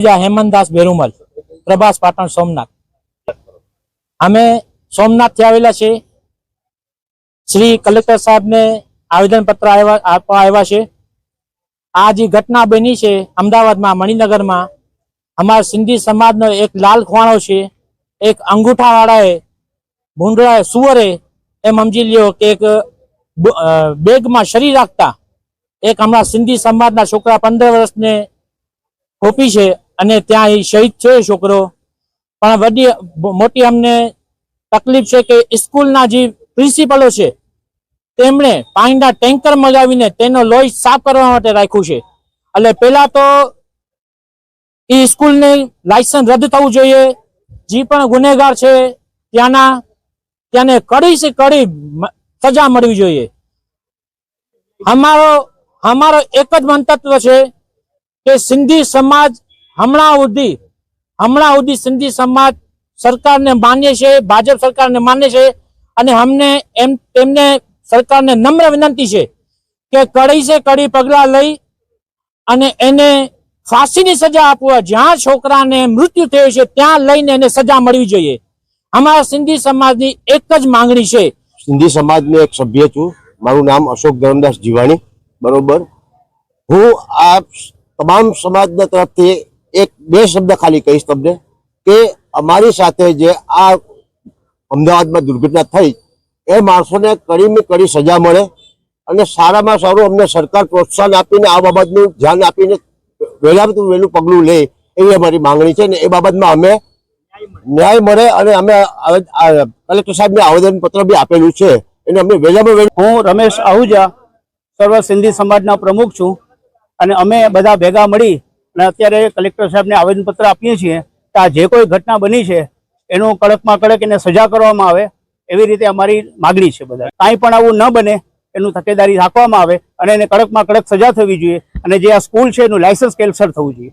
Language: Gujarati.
બીજા હેમંતદાસ બેરુમલ, પ્રભાસ પાટણ સોમનાથ. અમે સોમનાથથી આવેલા છે શ્રી કલેક્ટર સાહેબને આવેદનપત્ર આપવા આવ્યા છે. આ જે ઘટના બની છે, અમદાવાદમાં, મણિનગરમાં, અમારા સિંધી સમાજનો એક લાલ ખોણો છે. એક અંગૂઠાવાળાએ, ભૂંડળાએ સુવરે એમ સમજી લ્યો કે એક બેગમાં શરીર રાખતા એક હમણાં સિંધી સમાજના છોકરા પંદર વર્ષને ખોપી છે. અને ત્યાં એ શહીદ છે છોકરો. પણ વડી, મોટી અમને તકલીફ છે કે સ્કૂલના જે પ્રિન્સિપલો છે, તેમણે પાણીના ટેન્કર મગાવીને તેનો લોહી સાફ કરવા માટે રાખ્યું છે. એટલે પેલા તો એ સ્કૂલને લાયસન્સ રદ થવું જોઈએ. જે પણ ગુનેગાર છે, ત્યાંના, ત્યાંને કડી છે કડી સજા મળવી જોઈએ. અમારો અમારો એક જ મંતવ્ય છે કે સિંધી સમાજ હમણાં સુધી હમણાં સુધી સિંધી સમાજ સરકારને માન્ય છે, ભાજપ સરકારને માન્ય છે, અને અમને એમ, તેમને સરકારને નમ્ર વિનંતી છે કે કડી છે કડી પગલા લઈ અને એને ફાંસીની સજા આપવા જ્યાં છોકરાને મૃત્યુ થયું છે, ત્યાં લઈને એને સજા મળવી જોઈએ. અમારા સિંધી સમાજની એક જ માંગણી છે. સિંધી સમાજનો એક સભ્ય છું. મારું નામ અશોક ધરમદાસ જીવાણી, બરોબર. હું આ તમામ સમાજના તરફથી એક બે શબ્દ ખાલી કહીશ તમને કે અમારી સાથે જે આ અમદાવાદમાં દુર્ઘટના થઈ, એ માણસોને કડીમાં કડી સજા મળે અને સારામાં સારું અમને સરકાર પ્રોત્સાહન આપીને આ બાબતનું ધ્યાન આપીને વહેલામાં વહેલું પગલું લે એવી અમારી માંગણી છે ને એ બાબતમાં અમે ન્યાય મળે અને અમે કલેક્ટર સાહેબને આવેદનપત્ર બી આપેલું છે એને અમે વહેલામાં વહેલું હું રમેશ આહુજા, સર્વ સિંધી સમાજના પ્રમુખ છું અને અમે બધા ભેગા મળી અને અત્યારે કલેક્ટર સાહેબને આવેદનપત્ર આપીએ છીએ કે આ જે કોઈ ઘટના બની છે, એનું કડકમાં કડક એને સજા કરવામાં આવે એવી રીતે અમારી માગણી છે બધા કાંઈ પણ આવું ન બને, એનું તકેદારી રાખવામાં આવે અને એને કડકમાં કડક સજા થવી જોઈએ અને જે આ સ્કૂલ છે એનું લાયસન્સ કેન્સલ થવું જોઈએ.